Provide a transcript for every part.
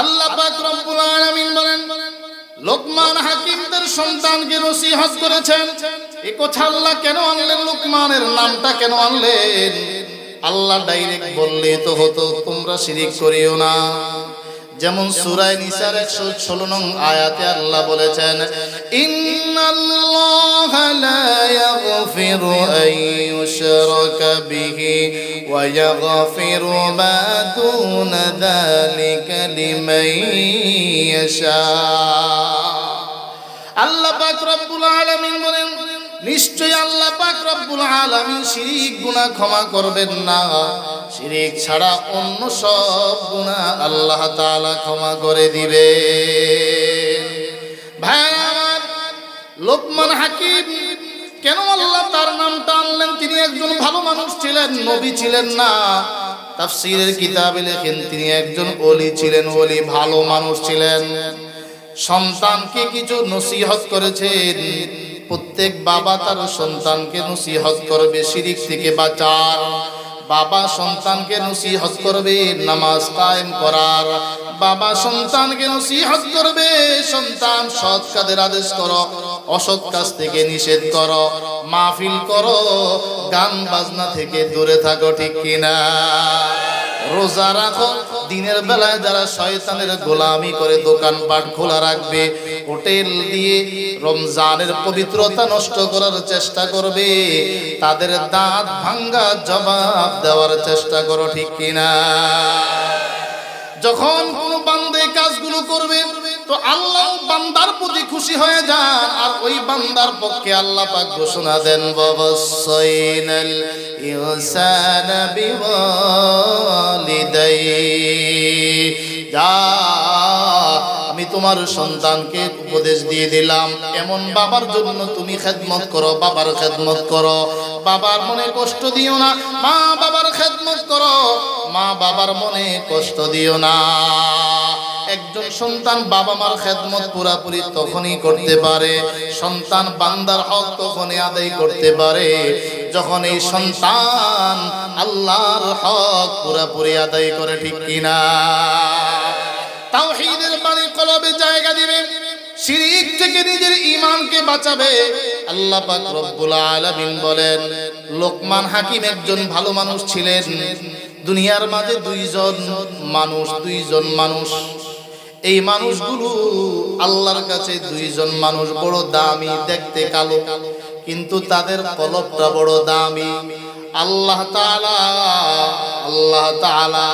আল্লাহ পাক রব্বুল আলামিন বলেন, লোকমান হাকিমদের সন্তানকে নসিহত করেছেন? এ কথা আল্লাহ কেন আনলেন? লোকমানের নামটা কেন আনলেন? আল্লাহ ডাইরেক্ট বললে তো হতো, তোমরা শিরিক করিও না। যেমন সুরায় নিসার একশো ষোলো নং আয়াতে আল্লাহ বলেছেন, ইন্নাল্লাহা লা ইয়াগফিরু আন ইউশরাকা বিহি ওয়া ইয়াগফিরু মা দুনা যালিকা লিমান ইয়াশা। আল্লাহ পাক রব্বুল আলামিন বলেন নিশ্চয় আল্লাহ পাক রব্বুল আলামিন শিরিক গুনাহ ক্ষমা করবেন না। শিরিক ছাড়া অন্য সব গুনাহ আল্লাহ তাআলা ক্ষমা করে দিবে ভাই লোকমান হাকিম, কেন আল্লাহ তার নামটা আনলেন? তিনি একজন ভালো মানুষ ছিলেন, নবী ছিলেন না। তাফসীরের কিতাবে লেখেন, তিনি একজন ওলি ছিলেন, ওলি ভালো মানুষ ছিলেন। সন্তানকে কিছু নসিহত করেছেন। প্রত্যেক বাবা তার সন্তানকে নসিহত করবে শিরিক থেকে বাঁচার। বাবা সন্তানকে নসিহত করবে, নামাজ কায়েম করার। বাবা সন্তানকে নসিহত করবে, সন্তান সৎ কাজের আদেশ করো, অসৎ কাজ থেকে নিষেধ করো, মাহফিল করো, গান বাজনা থেকে দূরে থাকো, ঠিক কিনা? রোজা রাখো। দিনের বেলায় যারা শয়তানের গোলামি করে দোকানপাট খোলা রাখবে, হোটেল দিয়ে রমজানের পবিত্রতা নষ্ট করার চেষ্টা করবে, তাদের দাঁত ভাঙ্গা জবাব দেওয়ার চেষ্টা করো ঠিক কিনা? যখন কোন বান্দে কাজগুলো করবে তো আল্লাহ বান্দার প্রতি খুশি হয়ে যান, আর ওই বান্দার পক্ষে আল্লাহ পাক ঘোষণা দেন বাবাসাইনাল ইনসানা বিওয়ালিদাই যা আমি তোমার সন্তানকে উপদেশ দিয়ে দিলাম, এমন বাবার জন্য তুমি খেদমত করো, বাবার খেদমত করো। বাবার মনে কষ্ট দিও না, মা বাবার খেদমত করো, মা বাবার মনে কষ্ট দিও না। একজন সন্তান বাবা মার খেদমত পুরাপুরি তখনই করতে পারে, সন্তান বান্দার হক তখনই আদায় করতে পারে, যখন এই সন্তান আল্লাহর হক পুরাপুরি আদায় করে, ঠিক কিনা? তাওহীদের বাণী কলবে জায়গা দিবে, শিরিক থেকে নিজের ঈমানকে বাঁচাবে। আল্লাহ পাক রব্বুল আলামিন বলেন, লোকমান হাকিম একজন ভালো মানুষ ছিলেন। দুনিয়ার মাঝে দুইজন মানুষ দুইজন মানুষ। এই মানুষগুলো আল্লাহর কাছে দুইজন মানুষ বড় দামি, দেখতে কালো, কিন্তু তাদের কলবটা বড় দামি। আল্লাহ আল্লাহ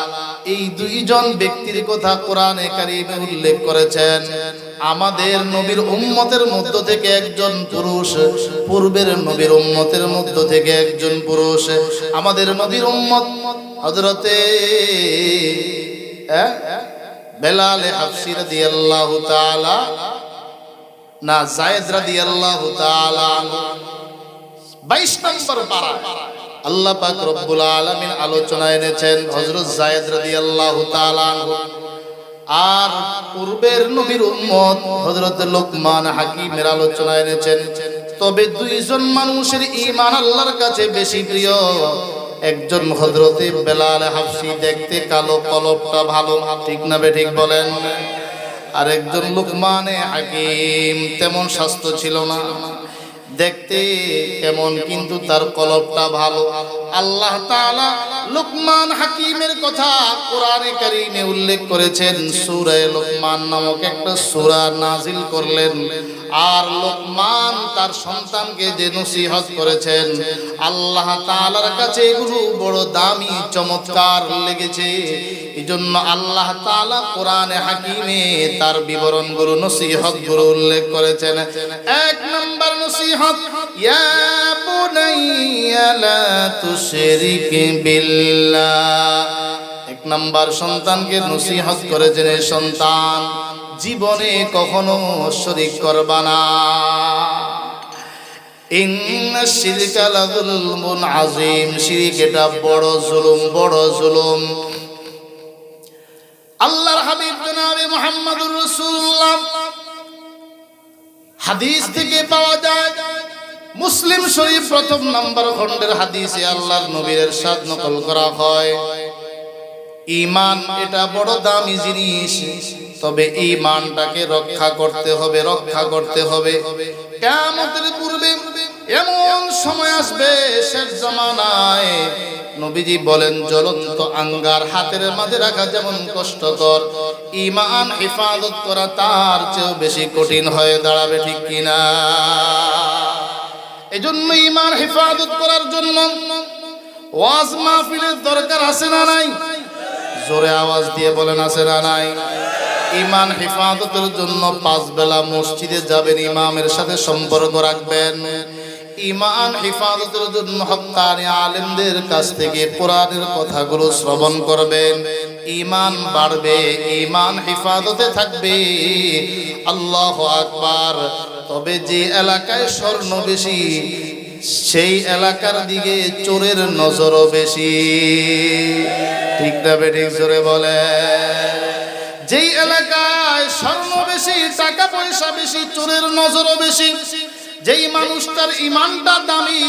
এই দুইজন ব্যক্তির কথা কোরআনে কারিমে উল্লেখ করেছেন। আমাদের নবীর উম্মতের মধ্য থেকে একজন পুরুষ, পূর্বের নবীর উম্মতের মধ্য থেকে একজন পুরুষ। আমাদের নবীর উম্মত হযরতে হ্যাঁ? বেলাল হাফসি রাদিয়াল্লাহু তাআলা, না জায়েদ রাদিয়াল্লাহু তাআলা 22 নম্বর পারা আল্লাহ পাক রব্বুল আলামিন আলোচনা এনেছেন হযরত জায়েদ রাদিয়াল্লাহু তাআলা আর পূর্বের নবীর উম্মত হযরত লোকমান হাকিমের আলোচনা এনেছেন, তবে দুইজন মানুষের ঈমান আল্লাহর কাছে বেশি প্রিয়। একজন হজরতি বেলাল হাফসি দেখতে কালো কলপটা ভালো, ঠিক না ঠিক বলেন? আর একজন লোকমানে হাকিম, তেমন স্বাস্থ্য ছিল না। দেখতে কেমন, কিন্তু তার কলবটা ভালো। আল্লাহ তাআলা লুকমান হাকিমের কথা কোরআনে কারীমে উল্লেখ করেছেন, সূরা লুকমান নামক একটা সূরা নাজিল করলেন। আর লোকমান তার সন্তানকে যে নসিহত করেছেন, আল্লাহ তাআলার কাছে এগুলো বড় দামি, চমৎকার লেগেছে। এই জন্য আল্লাহ তাআলা কোরআনে হাকিমে তার বিবরণগুলো, নসিহতগুলো উল্লেখ করেছেন। এক নম্বর নসিহত তুশরিক বিল্লাহ। এক নাম্বার সন্তানকে নসিহত করেছেন সন্তান, জীবনে কখনো শরিক করবা না। ইন্না শিরকা এটা বড় জুলুম বড় জুলুম। আল্লাহর হাবিব জনাবে মুহাম্মদুর হাদিস থেকে পাওয়া যায়, মুসলিম শরীফ প্রথম নাম্বার খণ্ডের হাদিসে আল্লাহর নবীর সাদ নকল করা হয়। ইমান এটা বড় দামি জিনিস, তবে ইমানটাকে রক্ষা করতে হবে, রক্ষা করতে হবে। কেমতের পূর্বে এমন সময় আসবে শেষ জামানায়। নবীজি বলেন, জ্বলন্ত আঙ্গার হাতের মাঝে রাখা যেমন কষ্টকর ইমান হেফাজত করা তার চেয়েও বেশি কঠিন হয়ে দাঁড়াবে ঠিক কিনা? এজন্য ইমান হেফাজত করার জন্য ওয়াজ মাহফিলের দরকার আছে না নাই? জোরে আওয়াজ দিয়ে বলেন, আছে না নাই? ইমান হেফাজতের জন্য পাঁচ বেলা মসজিদে যাবেন, ইমামের সাথে সম্পর্ক রাখবেন। ইমান হেফাজতের জন্য হক্কানি আলেমদের কাছ থেকে কোরআনের কথাগুলো শ্রবণ করবেন। ইমান বাড়বে ইমান হেফাজতে থাকবে। আল্লাহ আকবার। তবে যে এলাকায় স্বর্ণ বেশি, সেই এলাকার দিকে চোরের নজরও বেশি। ঠিক না বেঠিক জোরে বলে। যেই এলাকায় স্বর্ণ বেশি, টাকা পয়সা বেশি, চোরের নজরও বেশি যেই মানুষটার ইমানটা দামি,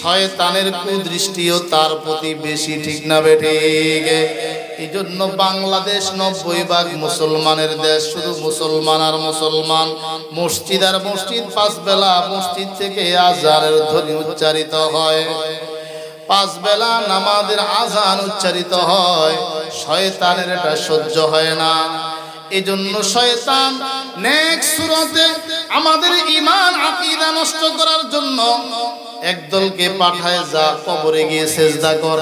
শয়তানের কুদৃষ্টিও তার প্রতি বেশি, ঠিক না বেঠিক এই জন্য বাংলাদেশ নব্বই ভাগ মুসলমানের দেশ, শুধু মুসলমান আর মুসলমান। মসজিদ আর মসজিদ পাঁচ বেলা, মসজিদ থেকে আজানের ধ্বনি উচ্চারিত হয়। পাঁচ বেলা নামাজের আজান উচ্চারিত হয়। শয়তানের এটা সহ্য হয় না। এই জন্য শয়তান নেক্সট সুরতে আমাদের ইমান আকীদা নষ্ট করার জন্য একদলকে পাঠায় যা কবরে গিয়ে সেজদা কর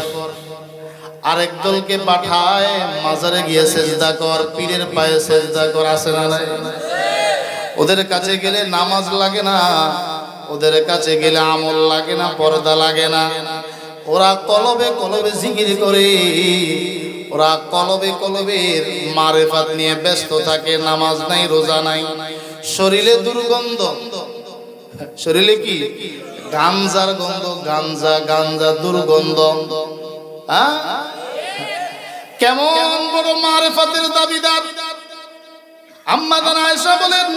আরেক দলকে পাঠায় মাজারে গিয়ে সেজদা কর, পীরের পায়ে সেজদা কর আসে না? ওদের কাছে গেলে নামাজ লাগে না, ওদের কাছে গেলে আমল লাগে না, পর্দা লাগে না ওরা কলবে কলবে জিকির করে ওরা কলবে কলবের মারেফাত নিয়ে ব্যস্ত থাকে, নামাজ নাই, রোজা নাই। শরীরে দুর্গন্ধ। শরীরে কি? গাঞ্জার গন্ধ, গাঞ্জা গাঞ্জা দুর্গন্ধ। হ্যাঁ? কেমন বড় মারেফাতের দাবিদার। আম্মা আয়েশা বলেন,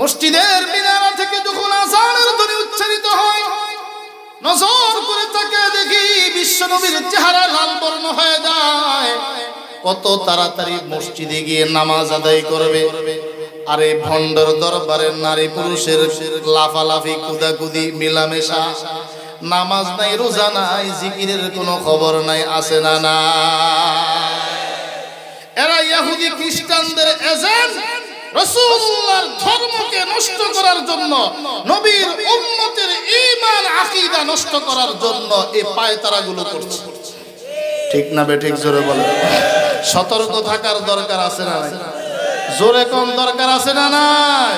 মসজিদের মিনারা থেকে যখন ধ্বনি উচ্চারিত হয়, নজর করে তাকে দেখি বিশ্ব নবীর চেহারা লাল বর্ণ হয়ে যায়। কত তাড়াতাড়ি মসজিদে গিয়ে নামাজ আদায় করবে। আরে ভণ্ডর দরবারের নারী পুরুষের লাফালাফি, কুদাকুদি, মিলামেশা। নামাজ নাই, রোজা নাই, জিকিরের কোনো খবর নাই আসে না না এরা ইহুদি খ্রিস্টানদের এজেন্ট। রসুল্লাহর ধর্মকে নষ্ট করার জন্য, নবীর ঈমান, আকীদা নষ্ট করার জন্য এই করছে। ঠিক না বে, ঠিক জোরে বলে সতর্ক থাকার দরকার আছে না জোরে কম দরকার আছে না নাই?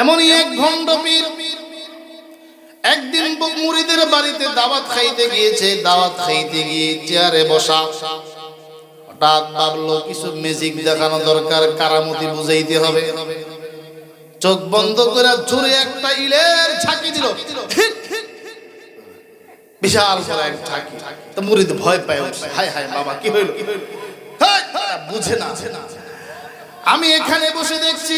এমনই এক ভণ্ড পীর, একদিন মুড়িদের বাড়িতে দাওয়াত খাইতে গিয়েছে, দাওয়াত খাইতে গিয়ে চেয়ারে বসা। হঠাৎ ভাবলো কিছু ম্যাজিক দেখানো দরকার কারামতি বুঝাইতে হবে। চোখ বন্ধ করে জোরে একটা ইলের ঝাঁকি দিল। বিশাল বড় এক ঝাঁকি। তো মুরিদ ভয় পায়। হায় হায় বাবা কি হইল? হেই, বুঝে না। আমি এখানে বসে দেখছি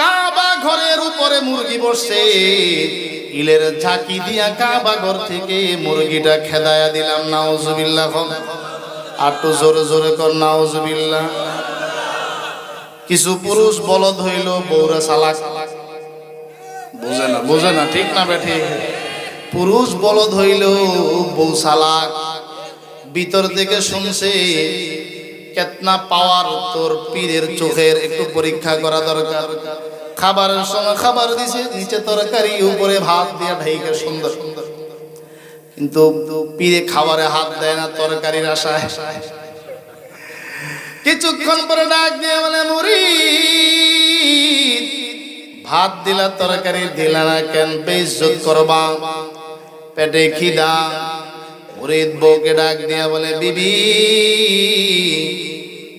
কাবা ঘরের উপরে মুরগি বসছে। ইলের ঝাঁকি দিয়া কাবা ঘর থেকে মুরগিটা খেদায়া দিলাম নাউজুবিল্লাহ। আর তো জোরে জোরে কর, নাউজুবিল্লাহ। কিছু পুরুষ বলদ হইল বৌরা সালাক বুঝে না বুঝে না, ঠিক না বেঠি? পুরুষ বলদ হইল, বউ সালাক ভিতর থেকে শুনছে, কেতনা পাওয়ার তোর পীরের চোখের একটু পরীক্ষা করা দরকার। খাবারের সময় খাবার দিছে, নিচে তরকারি, উপরে ভাত দিয়ে ঢাইকে সুন্দর সুন্দর কিন্তু পীরে খাবারে হাত দেয় না, তরকারির আশায়। কিছুক্ষণ পরে ডাক দিয়ে বলে মুড়ি ভাত দিলা, তরকারি দিলা না কেন? বেইজ্জত করবা। পেটে খিদা। মুরিদ বউকে ডাক দিয়া বলে, বিবি,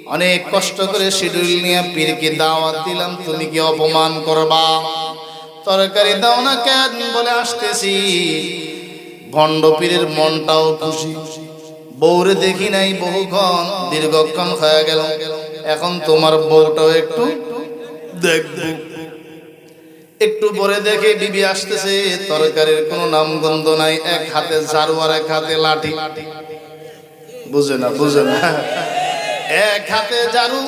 অনেক কষ্ট করে শিডিউল নিয়ে পীরকে দাওয়াত দিলাম, তুমি কি অপমান করবা? তরকারি দাও না কেন? বলে, আসতেছি। ভণ্ড পীরের মনটাও খুশি। বউরে দেখি নাই বহুক্ষণ, দীর্ঘক্ষণ হয়ে গেল। এখন তোমার বউটাও একটু দেখব। একটু পরে দেখে বিবি আসতেছে, তরকারির কোনো নামগন্ধ নাই, এক হাতে ঝাড়ু আর এক হাতে লাঠি। বুঝে না বুঝে না। এক হাতে জারু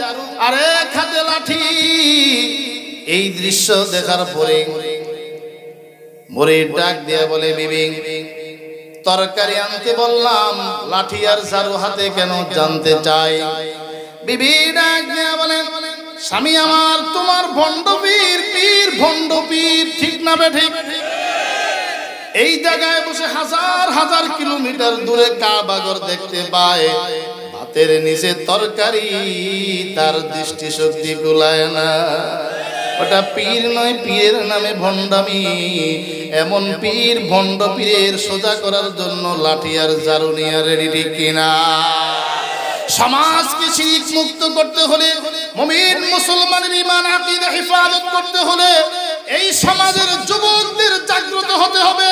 আর এক হাতে লাঠি। এই দৃশ্য দেখার পরে মরির ডাক দিয়ে বলে, বিবি তরকারি আনতে বললাম, লাঠি আর ঝাড়ু হাতে কেন জানতে চাই? বিবি ডাক দিয়ে বলে স্বামী আমার, তোমার ভণ্ড পীর পীর ভণ্ড পীর ঠিক না বে ঠিক? এই জায়গায় বসে হাজার হাজার কিলোমিটার দূরে কাবাগর দেখতে পায়। ভাতের নিচে তরকারি, তার দৃষ্টিশক্তি কুলায় না। ওটা পীর নয়, পীরের নামে ভণ্ডামি। এমন পীর ভণ্ড পীরের সোজা করার জন্য লাঠি আর ঝাড়ু নিয়ে রেডি কিনা? সমাজকে শিরিক মুক্ত করতে হলে, মুমিন মুসলমানের ইমান আকীদা, হেফাজত করতে হলে এই সমাজের যুবকদের জাগ্রত হতে হবে,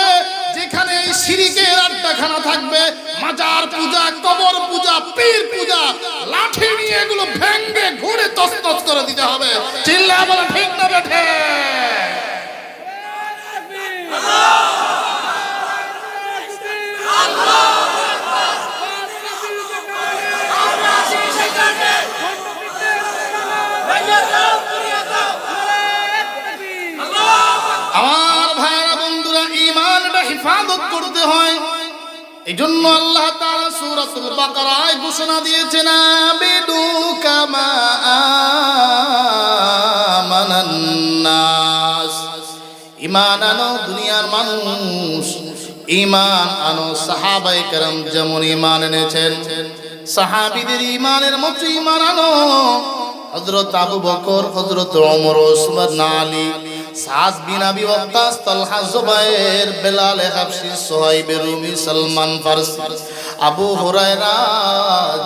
যেখানে এই শিরিকের আড্ডাখানা থাকবে। মাজার পূজা, কবর পূজা, পীর পূজা, লাঠি নিয়ে এগুলো ভেঙ্গে ঘুরে তসতস করে দিতে হবে। করতে হয়। এই জন্য আল্লাহ তাআলা সূরাতুল বাকারায় ঘোষণা দিয়েছেন, আবিদু কামা আমানান নাস। ইমান আনো দুনিয়ার মানুষ ইমান আনো সাহাবায়ে কেরাম যেমন ইমান এনেছেন। সাহাবীদের ইমানের মতো ইমান আনো, হযরত আবু বকর, হযরত ওমর, ওসমান, আলী সাদ বিন আবি ওয়াক্কাস, তালহা বেলাল হাবশি সুহাইব রুমি, সালমান ফারসি, আবু হুরায়রা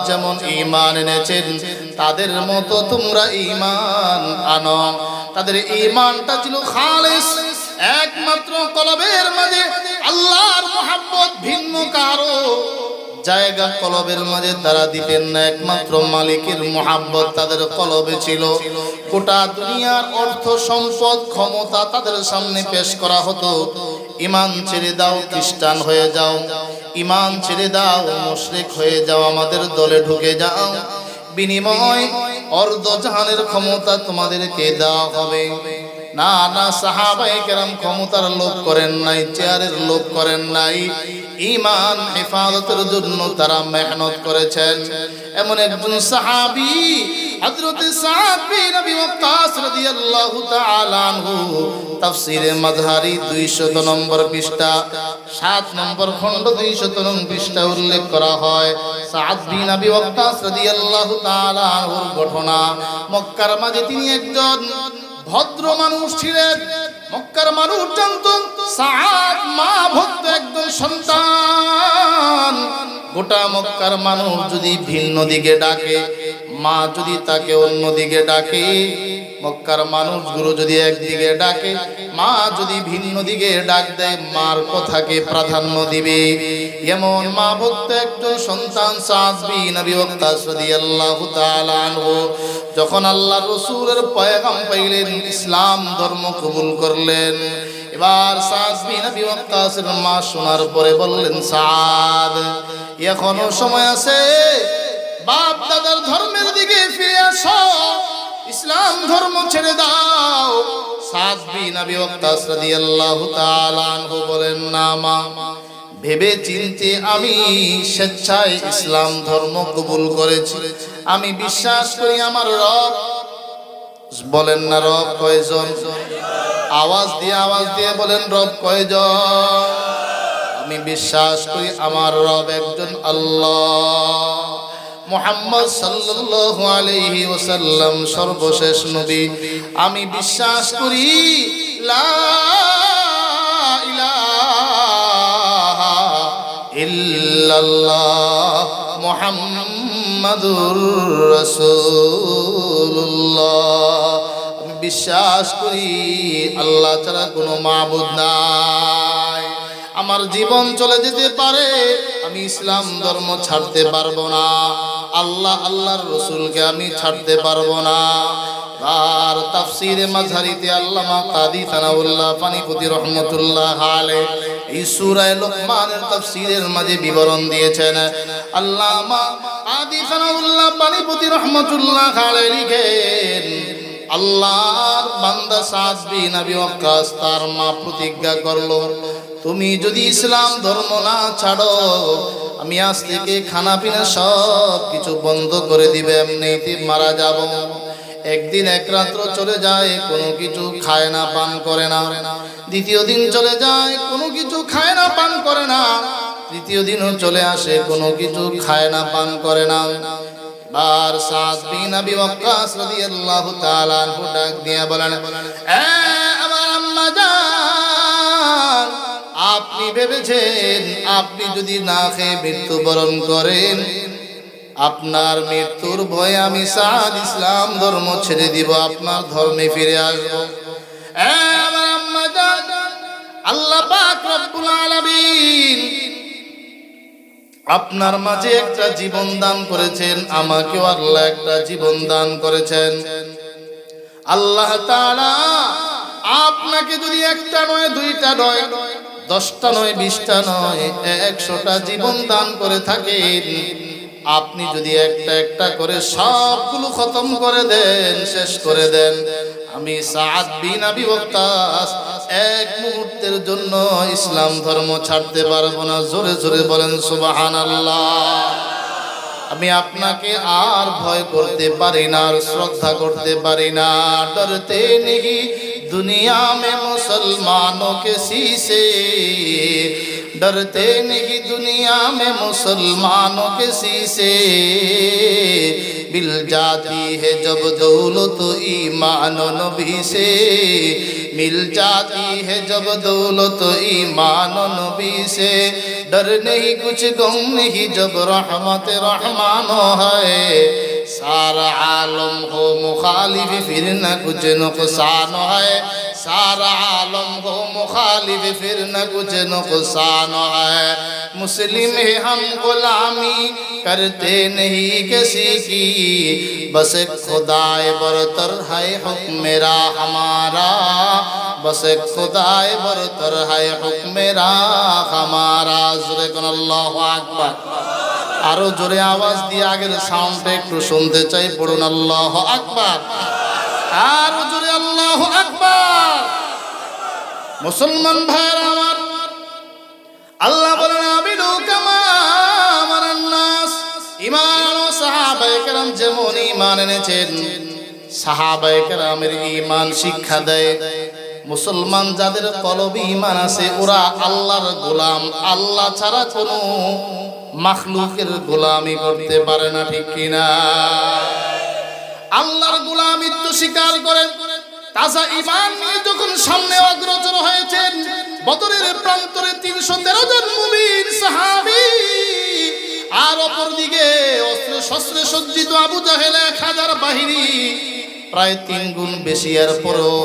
যেমন ঈমান এনেছেন, তাদের মতো তোমরা ঈমান আনো। তাদের ঈমানটা ছিল খালিস, একমাত্র কলবের মাঝে, আল্লাহর মোহাব্বত ভিন্ন কারও। জায়গা কলবের মাঝে তারা দিতেন না। একমাত্র মালিকের মোহাব্বত তাদের কলবে ছিল। গোটা দুনিয়ার অর্থ সম্পদ, ক্ষমতা তাদের সামনে পেশ করা হতো। ইমান ছেড়ে দাও, খ্রিস্টান হয়ে যাও। ইমান ছেড়ে দাও, মুশরিক হয়ে যাও, আমাদের দলে ঢুকে যাও। বিনিময় অর্ধ জাহানের ক্ষমতা তোমাদেরকে দেওয়া হবে। না না সাহাবাই কেরাম ক্ষমতার লোভ করেন নাই, চেয়ারের লোভ করেন নাই। ইমান হেফাজতের জন্য তারা মেহনত করেছেন। এমন একজন সাহাবি, হযরত সাদ বিন আবি ওয়াক্কাস রাদিয়াল্লাহু তাআলা আনহু, তাফসীরে মাযহারি 200 নম্বর পৃষ্ঠা 7 নম্বর খণ্ড 200 নম্বর পৃষ্ঠা উল্লেখ করা হয়। সাদ বিন আবি ওয়াক্কাস রাদিয়াল্লাহু তাআলা আনহুর ঘটনা, মক্কার মাঝে তিনি একজন ভদ্র মানুষ ছিলেন। মক্কার মানুষ জানত সাত মা ভক্ত একদম সন্তান। গোটা মক্কার মানুষ যদি ভিন্ন দিকে ডাকে, মা যদি তাকে অন্য দিকে ডাকে মক্কার মানুষগুলো যদি একদিকে ডাকে, মা যদি ভিন্ন দিকে ডাক দেয়, মার কথাকে প্রাধান্য দিবে। এমন মা ভক্ত একজন সন্তান সাজবি নবী রাদিয়াল্লাহু তাআলা আনহু, যখন আল্লাহ রসুলের পয়গাম পাইলেন, ইসলাম ধর্ম কবুল করলেন। এবার সাদ বিন আবি ওয়াক্কাসের মা শোনার পরে বললেন, সাদ, এখনও সময় আছে, বাপ দাদার ধর্মের দিকে ফিরে আসো। ইসলাম ধর্ম ছেড়ে দাও। সাদ বিন আবি ওয়াক্কাস রাদিয়াল্লাহু তাআলা আনহু বলেন, না মা ভেবে চিনতে আমি স্বেচ্ছায় ইসলাম ধর্ম কবুল করেছি। আমি বিশ্বাস করি আমার রব বলেন না রব কয়জন? আওয়াজ দিয়ে আওয়াজ দিয়ে বলেন, রব কয়জন? আমি বিশ্বাস করি আমার রব একজন আল্লাহ। মোহাম্মদ সাল্লাল্লাহু আলাইহি ওয়াসাল্লাম সর্বশেষ নবী। আমি বিশ্বাস করি ইল্লাল্লাহ মুহাম্মাদুর রাসূলুল্লাহ। আমি বিশ্বাস করি, আল্লাহ ছাড়া কোনো মাবুদ আমার জীবন চলে যেতে পারে, আমি ইসলাম ধর্ম ছাড়তে পারব না। আল্লাহ, আল্লাহর রসুলকে আমি ছাড়তে পারব না। আর তাফসিরে মাঝারিতে আল্লামা কাদি তানাউল্লাহ পানিপতি রহমতুল্লাহ আলে এই সূরা লোকমানের তাফসীরের মাঝে বিবরণ দিয়েছেন। আল্লামা আদি সানাউল্লাহ পানিপতি রহমাতুল্লাহ আলাইহি লিখেন, আল্লাহর বান্দা সাদ বিন আবি ওয়াক্কাস তার মা প্রতিজ্ঞা করল তুমি যদি ইসলাম ধর্ম না ছাড়ো, আমি আজ থেকে খানা পিনা সব কিছু বন্ধ করে দিবে, এমনিতে মারা যাব। একদিন এক রাত্র চলে যায়, কোনো কিছু খায় না, পান করে না। দ্বিতীয় দিন চলে যায়, কোনো কিছু খায় না, পান করে না। তৃতীয় দিনও চলে আসে, কোনো কিছু খায় না, পান করে না। আর সাদ বিন আবি ওয়াক্কাস রাদিয়াল্লাহু আনহু ডাক দিয়ে বলেন আমার আম্মা আপনি ভেবেছেন, আপনি যদি না খেয়ে মৃত্যুবরণ করেন, আপনার মৃত্যুর ভয়ে আমি সাদ ইসলাম ধর্ম ছেড়ে দিব, আপনার ধর্মে ফিরে আসব। আল্লাহ আপনার মাঝে একটা জীবন দান করেছেন, আমাকেও আল্লাহ একটা জীবন দান করেছেন। আল্লাহ আপনাকে যদি একটা নয়, দুইটা নয় দশটা নয়, বিশটা নয়, একশোটা জীবন দান করে থাকেন। আপনি যদি একটা একটা করে সবগুলো খতম করে দেন, শেষ করে দেন। আমি সাত বিন আবি এক মুহূর্তের জন্য ইসলাম ধর্ম ছাড়তে পারব না। জোরে জোরে বলেন, সুবহানাল্লাহ। আমি আপনাকে আর ভয় করতে পারি না, আর শ্রদ্ধা করতে পারি না। ডরতে নেহি दुनिया में मुसलमानों के शीशे डरते नहीं दुनिया में मुसलमानों के शीशे मिल जाती है जब दौलत ईमान नबी से मिल जाती है जब दौलत ईमान नबी से डर नहीं कुछ गम नहीं जब रहमत रहमानो है سارا عالم کو مخالف، پھر نہ کچھ نقصان ہے۔ سارا عالم کو مخالف، پھر نہ کچھ نقصان ہے۔ مسلم ہے ہم غلامی کرتے نہیں کسی کی۔ بس خدا برتر ہے حکم میرا ہمارا۔ بس خدا برتر ہے حکمرا ہمارا۔ زرکن اللہ اکبر۔ আরও জোরে আওয়াজ দিয়ে আগের সাউন্ডটা একটু শুনতে চাই, পড়ুন আল্লাহ আকবার। আরও জোরে আল্লাহ আকবার। মুসলমান ভাইয়ের আমার, আল্লাহ বলেন আমি ইমান সাহাবায়ে যেমন ইমান এনেছেন, সাহাবায়ে কেরামের ইমান শিক্ষা দেয়। মুসলমান যাদের কলবি ইমান আছে, ওরা আল্লাহর গোলাম, আল্লাহ ছাড়া কোনো মাখলুকের গোলামি করতে পারে না, ঠিক কিনা? আল্লাহর গোলামিত্ব স্বীকার করেন। তাজা ইমান নিয়ে যখন সামনে অগ্রসর হয়েছেন, বদরের প্রান্তরে তিনশো তেরো জন মুমিন সাহাবি, আর অপরদিকে অস্ত্র শস্ত্রে সজ্জিত আবু জাহেল এক হাজার বাহিনী, প্রায় তিন গুণ বেশি। এর পরও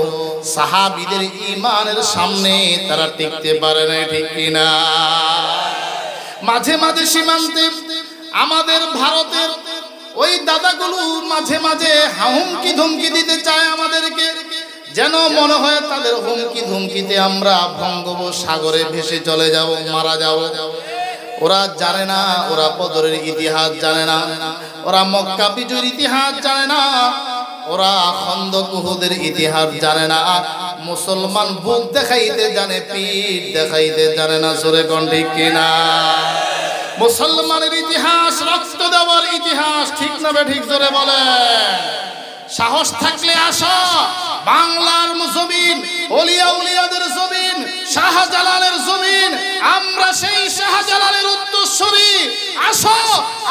সাহাবিদের ইমানের সামনে তারা টিকতে পারে না ঠিক কিনা? মাঝে মাঝে সীমান্তে আমাদের ভারতের ওই দাদাগুলো মাঝে মাঝে হুমকি ধুমকি দিতে চায় আমাদেরকে, যেন মনে হয় তাদের হুমকি ধুমকিতে আমরা বঙ্গোপসাগরে ভেসে চলে যাব, মারা যাব। ওরা জানে না, ওরা বদরের ইতিহাস জানে না, ওরা মক্কা বিজয়ের ইতিহাস জানে না। ওরা খন্দক উহুদের ইতিহাস জানে না। মুসলমান বুক দেখাইতে জানে, পিঠ দেখাইতে জানে না সরে ঠিক কিনা? মুসলমানের ইতিহাস, রক্ত দেওয়ার ইতিহাস, ঠিক না ঠিক জোরে বলে। সাহস থাকলে আসো, বাংলার জমিন, অলিয়া উলিয়াদের জমিন, শাহজালালের জমিন, আমরা সেই শাহজালালের উত্তরসূরি। আসো,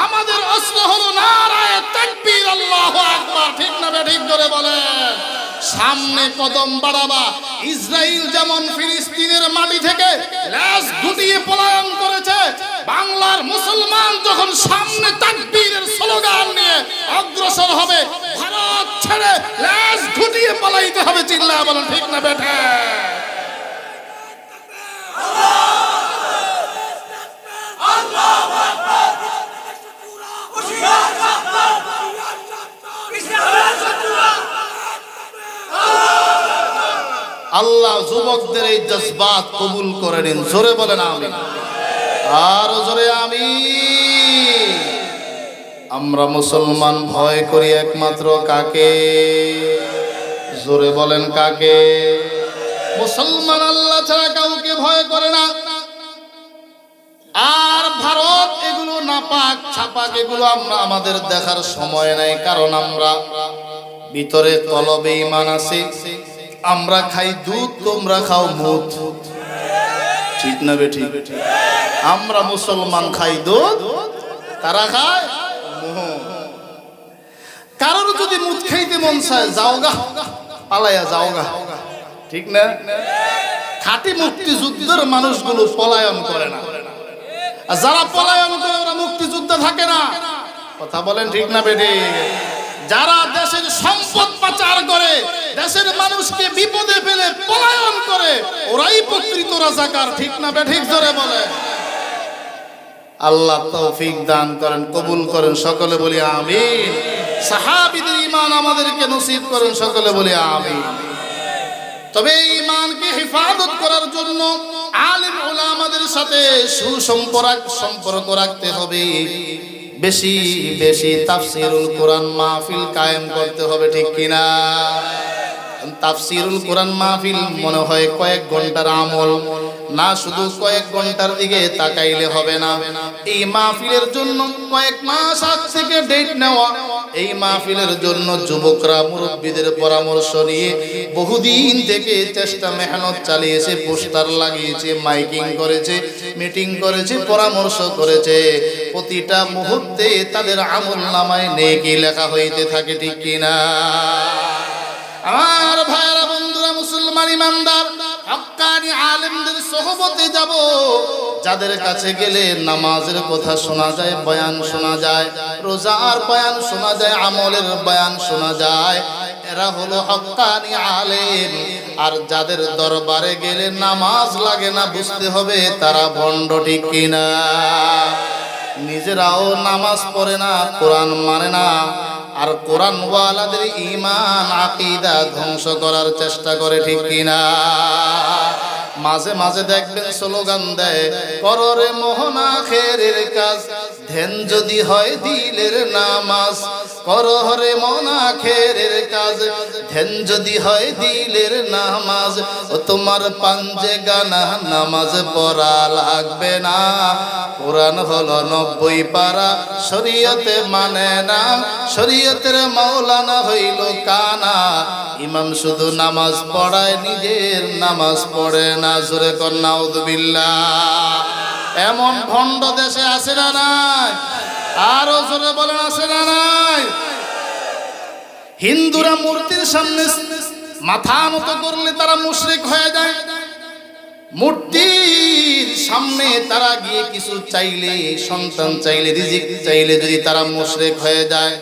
আমাদের অস্ত্র হলো নারায় তাকবীর, আল্লাহু আকবার, ঠিক জোরে বলে, সামনে কদম বাড়াবা। ইসরায়েল যেমন ফিলিস্তিনের মাটি থেকে ল্যাস গুটিয়ে পলায়ন করেছে, বাংলার মুসলমান যখন সামনে তাকবীরের স্লোগান নিয়ে অগ্রসর হবে, ভারত ছেড়ে ল্যাস গুটিয়ে পালাইতে হবে, চিল্লা বলেন, ঠিক না বেঠে? আল্লাহ যুবকদের এই জজবাত কবুল করে নিন। জোরে বলেন আমি আর জোরে আমি আমরা মুসলমান ভয় করি একমাত্র কাকে? জোরে বলেন কাকে? মুসলমান আল্লাহ ছাড়া কাউকে ভয় করে না। আর ভারত এগুলো নাপাক, ছাপাক এগুলো আমরা আমাদের দেখার সময় নাই, কারণ আমরা ভিতরে তলবে ইমান আছে। আমরা খাই দুধ, তোমরা খাও মুদ ঠিক না বেঠি আমরা মুসলমান খাই দুধ, তারা খায় কারোর যদি মুদ খাইতে মন চায়, যাও গা, পালাইয়া যাও গা। ঠিক না? খাঁটি মুক্তিযুদ্ধের মানুষগুলো পলায়ন করে না। আর যারা পলায়ন করে, ওরা মুক্তিযুদ্ধ থাকে না। কথা বলেন ঠিক না বেটে যারা দেশের সম্পদ পাচার করে, দেশের মানুষকে বিপদে ফেলে পলায়ন করে, ওরাই প্রকৃত রাজাকার, ঠিক না ঠিক ধরে বলে। আল্লাহ তৌফিক দান করেন, কবুল করেন, সকলে বলি আমিন। সাহাবীদের ঈমান আমাদেরকে নসিব করেন, সকলে বলি আমিন। তবে ইমানকে হেফাজত করার জন্য আলেম ওলামাদের সাথে সুসম্পর্ক, সম্পর্ক রাখতে হবে। বেশি বেশি তাফসিরুল কোরআন মাহফিল কায়েম করতে হবে ঠিক কিনা? তাফসিরুল কোরআন মাহফিল মনে হয় কয়েক ঘণ্টার আমল। না, শুধু কয়েক ঘণ্টার দিকে তাকাইলে হবে না। এই মাহফিলের জন্য কয়েক মাস আগ থেকে ডেট নেওয়া। এই মাহফিলের জন্য যুবকরা, মুরব্বীদের পরামর্শ নিয়ে বহুদিন থেকে চেষ্টা, মেহনত চালিয়েছে, পোস্টার লাগিয়েছে, মাইকিং করেছে, মিটিং করেছে, পরামর্শ করেছে। প্রতিটা মুহূর্তে তাদের আমল নামায় নেকি লেখা হইতে থাকে, ঠিক কিনা? আমার ভাইরা বন্ধুরা, মুসলমান ইমানদার হক্কানি আলেমদের সোহবতে যাব। যাদের কাছে গেলে নামাজের কথা শোনা যায়, বয়ান শোনা যায়, রোজার বয়ান শোনা যায়, আমলের বয়ান শোনা যায়, এরা হলো হক্কানি আলেম। আর যাদের দরবারে গেলে নামাজ লাগে না, বুঝতে হবে তারা ভণ্ড ঠিক কিনা। নিজেরাও নামাজ পড়ে না, কোরআন মানে না। আর কোরআন ওয়ালাদের ইমান আকিদা ধ্বংস করার চেষ্টা করে, ঠিক কিনা? মাঝে মাঝে দেখবেন স্লোগান দেয় কররে মোহনা খেরের কাজ, ধ্যান যদি হয় দিলের নামাজ। করহরে মোনা খেরের কাজ। ধ্যান যদি হয় দিলের নামাজ, ও তোমার পাঞ্জে গানা নামাজ পড়া লাগবে না। কোরআন হলো নব্বই পারা, শরীয়তে মানে না। শরীয়তের মাওলানা হইল কানা। ইমাম শুধু নামাজ পড়ায়, নিজের নামাজ পড়ে না। জোরে কন্যা উদবিল্লা এমন ভণ্ড দেশে আছে না নাই? আরও জোরে না নাই? হিন্দুরা মূর্তির সামনে মাথা নত করলে তারা মুশরিক হয়ে যায়। মূর্তির সামনে তারা গিয়ে কিছু চাইলে, সন্তান চাইলে, রিজিক চাইলে যদি তারা মুশরিক হয়ে যায়।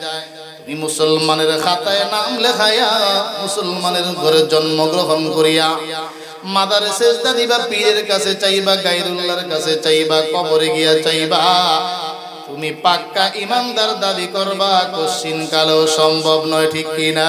তুমি মুসলমানের খাতায় নাম লেখাইয়া মুসলমানের ঘরে জন্মগ্রহণ করিয়া মাদারে সেজদা দিবা পীরের কাছে চাইবা গাইরুল্লাহর কাছে চাইবা, কবরে গিয়া চাইবা তুমি পাক্কা ইমানদার দাবি করবা কোশ্চিন কালেও সম্ভব নয় ঠিক কিনা?